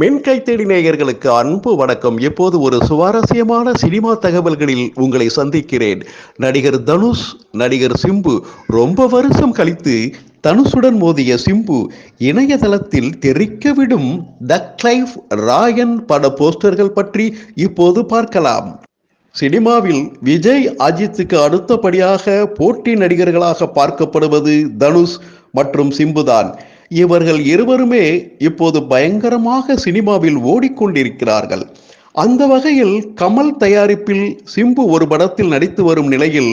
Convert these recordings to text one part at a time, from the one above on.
மென்கை கைத்தடி நேயர்களுக்கு அன்பு வணக்கம். எப்போது ஒரு சுவாரஸ்யமான சினிமா தகவல்களில் உங்களை சந்திக்கிறேன். நடிகர் தனுஷ் நடிகர் சிம்பு ரொம்ப வருஷம் கழித்து தனுஷுடன் மோதிய சிம்பு இணையதளத்தில் தெரிக்கவிடும் த கிளைஃப் ராயன் பட போஸ்டர்கள் பற்றி இப்போது பார்க்கலாம். சினிமாவில் விஜய் அஜித்துக்கு அடுத்தபடியாக போட்டி நடிகர்களாக பார்க்கப்படுவது தனுஷ் மற்றும் சிம்புதான். இவர்கள் இருவருமே இப்போது பயங்கரமாக சினிமாவில் ஓடிக்கொண்டிருக்கிறார்கள். அந்த வகையில் கமல் தயாரிப்பில் சிம்பு ஒரு படத்தில் நடித்து வரும் நிலையில்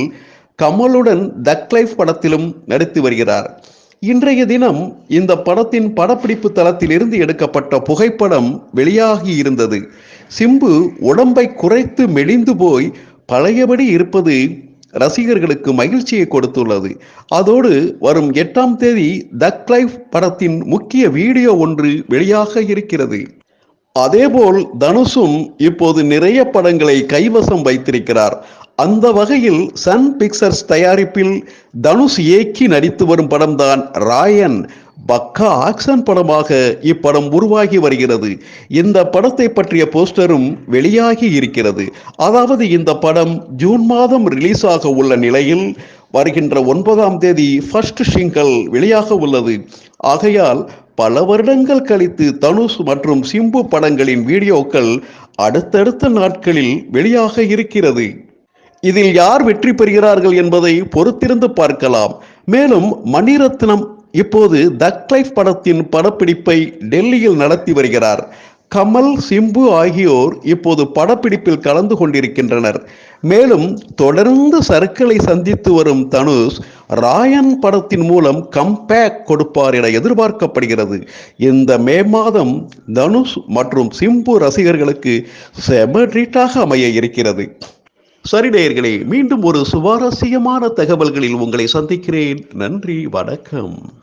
கமலுடன் தக் லைஃப் படத்திலும் நடித்து வருகிறார். இன்றைய தினம் இந்த படத்தின் படப்பிடிப்பு தளத்திலிருந்து எடுக்கப்பட்ட புகைப்படம் வெளியாகி இருந்தது. சிம்பு உடம்பை குறைத்து மெலிந்து போய் பழையபடி இருப்பது ரசிகர்களுக்கு மகிழ்ச்சியை கொடுத்துள்ளது. அதோடு வரும் எட்டாம் தேதி தக் லைஃப் படத்தின் முக்கிய வீடியோ ஒன்று வெளியாக இருக்கிறது. அதேபோல் தனுஷும் இப்போது நிறைய படங்களை கைவசம் வைத்திருக்கிறார். அந்த வகையில் சன் பிக்சர்ஸ் தயாரிப்பில் தனுஷ் இயக்கி நடித்து வரும் படம்தான் ராயன் பக்கா ஆக்ஷன் படமாக இப்படம் உருவாகி வருகிறது. இந்த படத்தை பற்றிய போஸ்டரும் வெளியாகி இருக்கிறது. அதாவது இந்த படம் ஜூன் மாதம் ரிலீஸ் ஆக உள்ள நிலையில் வருகின்ற ஒன்பதாம் தேதி ஃபர்ஸ்ட் ஷிங்கல் வெளியாக உள்ளது. ஆகையால் பல வருடங்கள் கழித்து தனுஷ் மற்றும் சிம்பு படங்களின் வீடியோக்கள் அடுத்தடுத்த நாட்களில் வெளியாக இருக்கிறது. இதில் யார் வெற்றி பெறுகிறார்கள் என்பதை பொறுத்திருந்து பார்க்கலாம். மேலும் மணிரத்னம் இப்போது தக் லைஃப் படத்தின் படப்பிடிப்பை டெல்லியில் நடத்தி வருகிறார். கமல் சிம்பு ஆகியோர் இப்போது படப்பிடிப்பில் கலந்து கொண்டிருக்கின்றனர். மேலும் தொடர்ந்து சர்க்களை சந்தித்து வரும் தனுஷ் ராயன் படத்தின் மூலம் கம்பேக் கொடுப்பார் என எதிர்பார்க்கப்படுகிறது. இந்த மே மாதம் தனுஷ் மற்றும் சிம்பு ரசிகர்களுக்கு செம ட்ரீட்டாக அமைய இருக்கிறது. சரி நேயர்களே மீண்டும் ஒரு சுவாரஸ்யமான தகவல்களில் உங்களை சந்திக்கிறேன். நன்றி வணக்கம்.